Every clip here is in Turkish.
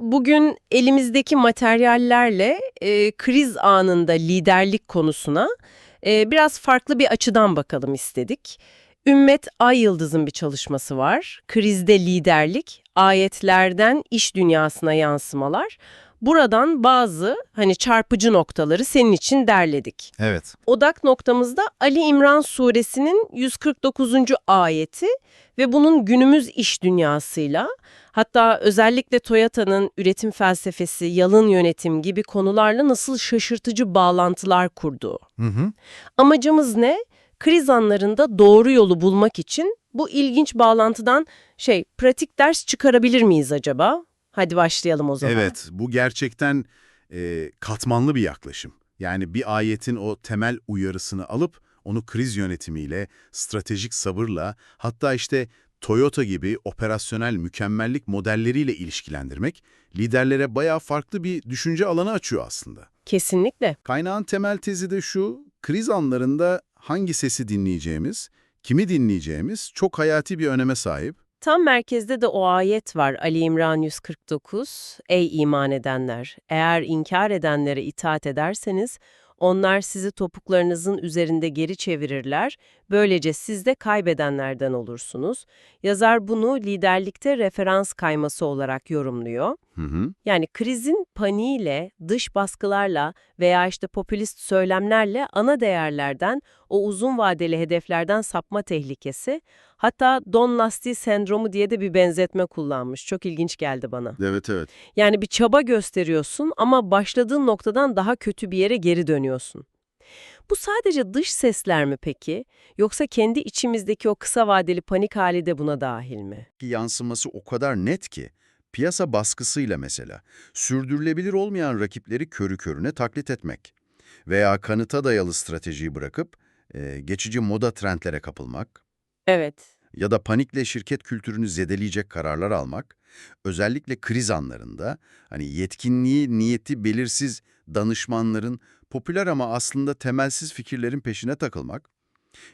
Bugün elimizdeki materyallerle e, kriz anında liderlik konusuna e, biraz farklı bir açıdan bakalım istedik. Ümmet Ay Yıldız'ın bir çalışması var. Krizde liderlik, ayetlerden iş dünyasına yansımalar. Buradan bazı hani çarpıcı noktaları senin için derledik. Evet. Odak noktamızda Ali İmran suresinin 149. ayeti ve bunun günümüz iş dünyasıyla hatta özellikle Toyota'nın üretim felsefesi, yalın yönetim gibi konularla nasıl şaşırtıcı bağlantılar kurduğu. Hı hı. Amacımız ne? Kriz anlarında doğru yolu bulmak için bu ilginç bağlantıdan şey pratik ders çıkarabilir miyiz acaba? Hadi başlayalım o zaman. Evet, bu gerçekten e, katmanlı bir yaklaşım. Yani bir ayetin o temel uyarısını alıp onu kriz yönetimiyle, stratejik sabırla, hatta işte Toyota gibi operasyonel mükemmellik modelleriyle ilişkilendirmek, liderlere bayağı farklı bir düşünce alanı açıyor aslında. Kesinlikle. Kaynağın temel tezi de şu, kriz anlarında hangi sesi dinleyeceğimiz, kimi dinleyeceğimiz çok hayati bir öneme sahip. Tam merkezde de o ayet var Ali İmran 149. Ey iman edenler! Eğer inkar edenlere itaat ederseniz, onlar sizi topuklarınızın üzerinde geri çevirirler, böylece siz de kaybedenlerden olursunuz. Yazar bunu liderlikte referans kayması olarak yorumluyor. Hı hı. Yani krizin paniğiyle, dış baskılarla veya işte popülist söylemlerle ana değerlerden, o uzun vadeli hedeflerden sapma tehlikesi, hatta Don Lasty sendromu diye de bir benzetme kullanmış. Çok ilginç geldi bana. Evet, evet. Yani bir çaba gösteriyorsun ama başladığın noktadan daha kötü bir yere geri dönüyorsun. Bu sadece dış sesler mi peki? Yoksa kendi içimizdeki o kısa vadeli panik hali de buna dahil mi? yansıması o kadar net ki, piyasa baskısıyla mesela, sürdürülebilir olmayan rakipleri körü körüne taklit etmek veya kanıta dayalı stratejiyi bırakıp e, geçici moda trendlere kapılmak Evet. ya da panikle şirket kültürünü zedeleyecek kararlar almak, özellikle kriz anlarında hani yetkinliği, niyeti belirsiz danışmanların popüler ama aslında temelsiz fikirlerin peşine takılmak,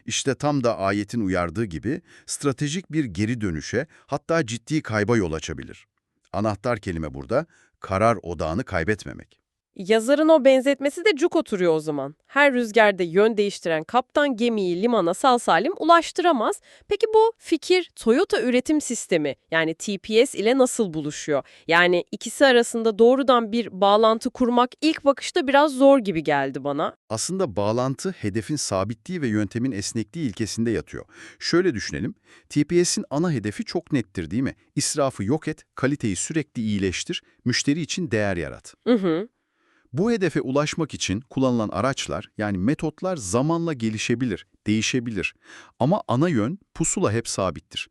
işte tam da ayetin uyardığı gibi stratejik bir geri dönüşe hatta ciddi kayba yol açabilir. Anahtar kelime burada karar odağını kaybetmemek. Yazarın o benzetmesi de cuk oturuyor o zaman. Her rüzgarda yön değiştiren kaptan gemiyi limana sağ salim ulaştıramaz. Peki bu fikir Toyota üretim sistemi yani TPS ile nasıl buluşuyor? Yani ikisi arasında doğrudan bir bağlantı kurmak ilk bakışta biraz zor gibi geldi bana. Aslında bağlantı hedefin sabitliği ve yöntemin esnekliği ilkesinde yatıyor. Şöyle düşünelim, TPS'in ana hedefi çok nettir değil mi? İsrafı yok et, kaliteyi sürekli iyileştir, müşteri için değer yarat. Hı hı. Bu hedefe ulaşmak için kullanılan araçlar yani metotlar zamanla gelişebilir, değişebilir. Ama ana yön pusula hep sabittir.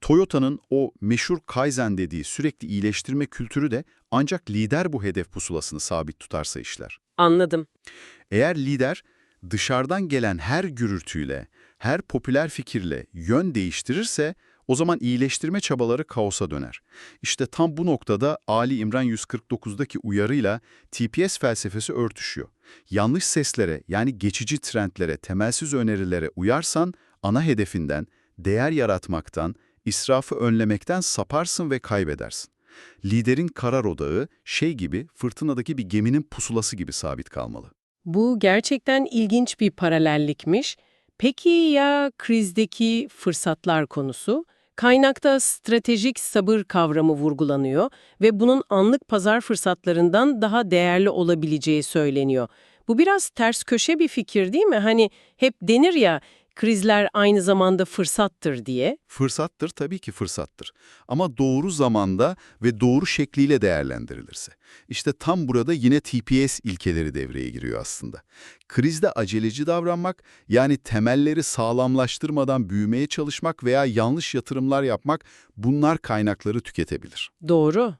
Toyota'nın o meşhur Kaizen dediği sürekli iyileştirme kültürü de ancak lider bu hedef pusulasını sabit tutarsa işler. Anladım. Eğer lider dışarıdan gelen her gürültüyle, her popüler fikirle yön değiştirirse o zaman iyileştirme çabaları kaosa döner. İşte tam bu noktada Ali İmran 149'daki uyarıyla TPS felsefesi örtüşüyor. Yanlış seslere yani geçici trendlere, temelsiz önerilere uyarsan ana hedefinden, değer yaratmaktan, israfı önlemekten saparsın ve kaybedersin. Liderin karar odağı şey gibi fırtınadaki bir geminin pusulası gibi sabit kalmalı. Bu gerçekten ilginç bir paralellikmiş. Peki ya krizdeki fırsatlar konusu? Kaynakta stratejik sabır kavramı vurgulanıyor ve bunun anlık pazar fırsatlarından daha değerli olabileceği söyleniyor. Bu biraz ters köşe bir fikir değil mi? Hani hep denir ya krizler aynı zamanda fırsattır diye. Fırsattır tabii ki fırsattır. Ama doğru zamanda ve doğru şekliyle değerlendirilirse. İşte tam burada yine TPS ilkeleri devreye giriyor aslında. Krizde aceleci davranmak, yani temelleri sağlamlaştırmadan büyümeye çalışmak veya yanlış yatırımlar yapmak bunlar kaynakları tüketebilir. Doğru.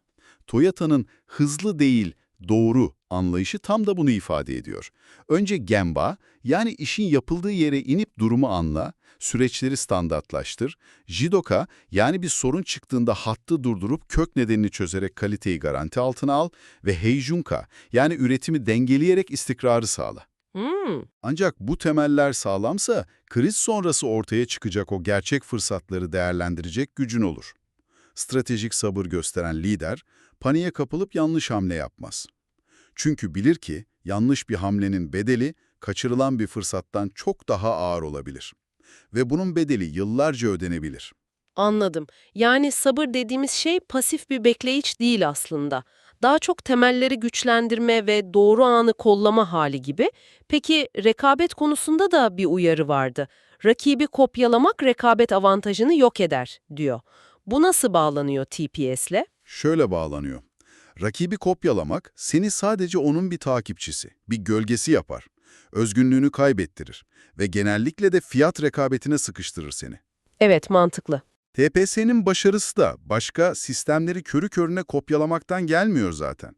Toyota'nın hızlı değil, doğru anlayışı tam da bunu ifade ediyor. Önce Gemba, yani işin yapıldığı yere inip durumu anla, süreçleri standartlaştır. Jidoka, yani bir sorun çıktığında hattı durdurup kök nedenini çözerek kaliteyi garanti altına al ve Heijunka, yani üretimi dengeleyerek istikrarı sağla. Hmm. Ancak bu temeller sağlamsa, kriz sonrası ortaya çıkacak o gerçek fırsatları değerlendirecek gücün olur. Stratejik sabır gösteren lider, paniğe kapılıp yanlış hamle yapmaz. Çünkü bilir ki yanlış bir hamlenin bedeli kaçırılan bir fırsattan çok daha ağır olabilir. Ve bunun bedeli yıllarca ödenebilir. Anladım. Yani sabır dediğimiz şey pasif bir bekleyiş değil aslında. Daha çok temelleri güçlendirme ve doğru anı kollama hali gibi. Peki rekabet konusunda da bir uyarı vardı. Rakibi kopyalamak rekabet avantajını yok eder, diyor. Bu nasıl bağlanıyor TPS'le? Şöyle bağlanıyor. Rakibi kopyalamak seni sadece onun bir takipçisi, bir gölgesi yapar. Özgünlüğünü kaybettirir ve genellikle de fiyat rekabetine sıkıştırır seni. Evet, mantıklı. TPS'nin başarısı da başka sistemleri körü körüne kopyalamaktan gelmiyor zaten.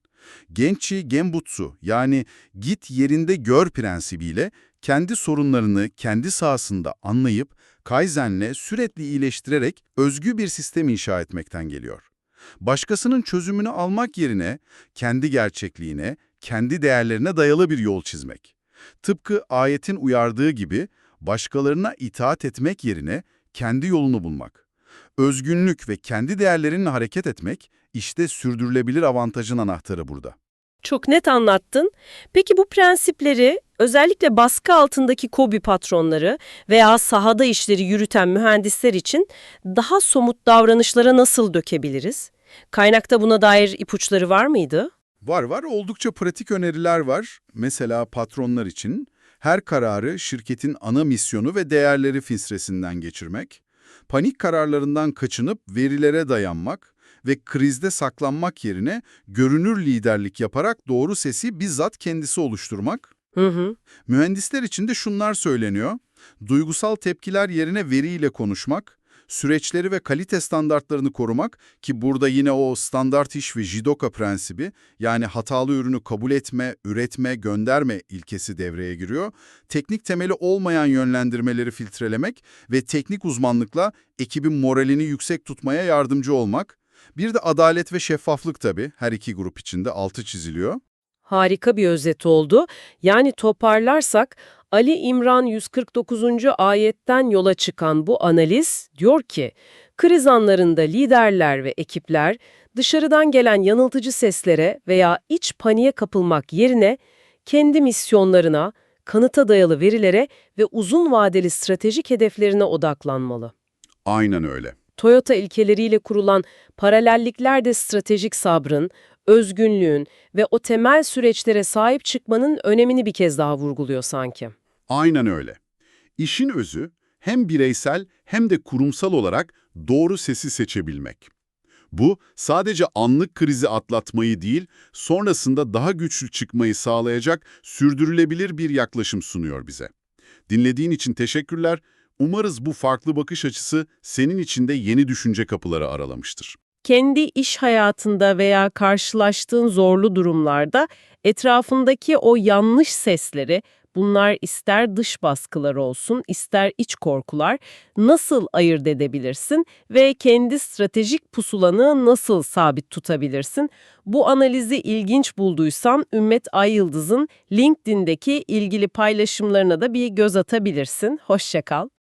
Genchi Genbutsu yani git yerinde gör prensibiyle kendi sorunlarını kendi sahasında anlayıp Kaizen'le sürekli iyileştirerek özgü bir sistem inşa etmekten geliyor. Başkasının çözümünü almak yerine kendi gerçekliğine, kendi değerlerine dayalı bir yol çizmek. Tıpkı ayetin uyardığı gibi başkalarına itaat etmek yerine kendi yolunu bulmak. Özgünlük ve kendi değerlerinle hareket etmek, işte sürdürülebilir avantajın anahtarı burada. Çok net anlattın. Peki bu prensipleri özellikle baskı altındaki kobi patronları veya sahada işleri yürüten mühendisler için daha somut davranışlara nasıl dökebiliriz? Kaynakta buna dair ipuçları var mıydı? Var var, oldukça pratik öneriler var. Mesela patronlar için her kararı şirketin ana misyonu ve değerleri filtresinden geçirmek, panik kararlarından kaçınıp verilere dayanmak ve krizde saklanmak yerine görünür liderlik yaparak doğru sesi bizzat kendisi oluşturmak. Hı hı. Mühendisler için de şunlar söyleniyor. Duygusal tepkiler yerine veriyle konuşmak, süreçleri ve kalite standartlarını korumak ki burada yine o standart iş ve jidoka prensibi yani hatalı ürünü kabul etme, üretme, gönderme ilkesi devreye giriyor. Teknik temeli olmayan yönlendirmeleri filtrelemek ve teknik uzmanlıkla ekibin moralini yüksek tutmaya yardımcı olmak. Bir de adalet ve şeffaflık tabii her iki grup içinde altı çiziliyor. Harika bir özet oldu. Yani toparlarsak Ali İmran 149. ayetten yola çıkan bu analiz diyor ki, kriz anlarında liderler ve ekipler dışarıdan gelen yanıltıcı seslere veya iç paniğe kapılmak yerine kendi misyonlarına, kanıta dayalı verilere ve uzun vadeli stratejik hedeflerine odaklanmalı. Aynen öyle. Toyota ilkeleriyle kurulan paralellikler de stratejik sabrın, özgünlüğün ve o temel süreçlere sahip çıkmanın önemini bir kez daha vurguluyor sanki. Aynen öyle. İşin özü hem bireysel hem de kurumsal olarak doğru sesi seçebilmek. Bu sadece anlık krizi atlatmayı değil, sonrasında daha güçlü çıkmayı sağlayacak sürdürülebilir bir yaklaşım sunuyor bize. Dinlediğin için teşekkürler. Umarız bu farklı bakış açısı senin için de yeni düşünce kapıları aralamıştır. Kendi iş hayatında veya karşılaştığın zorlu durumlarda etrafındaki o yanlış sesleri, bunlar ister dış baskılar olsun, ister iç korkular, nasıl ayırt edebilirsin ve kendi stratejik pusulanı nasıl sabit tutabilirsin? Bu analizi ilginç bulduysan Ümmet Ay Yıldız'ın LinkedIn'deki ilgili paylaşımlarına da bir göz atabilirsin. Hoşçakal.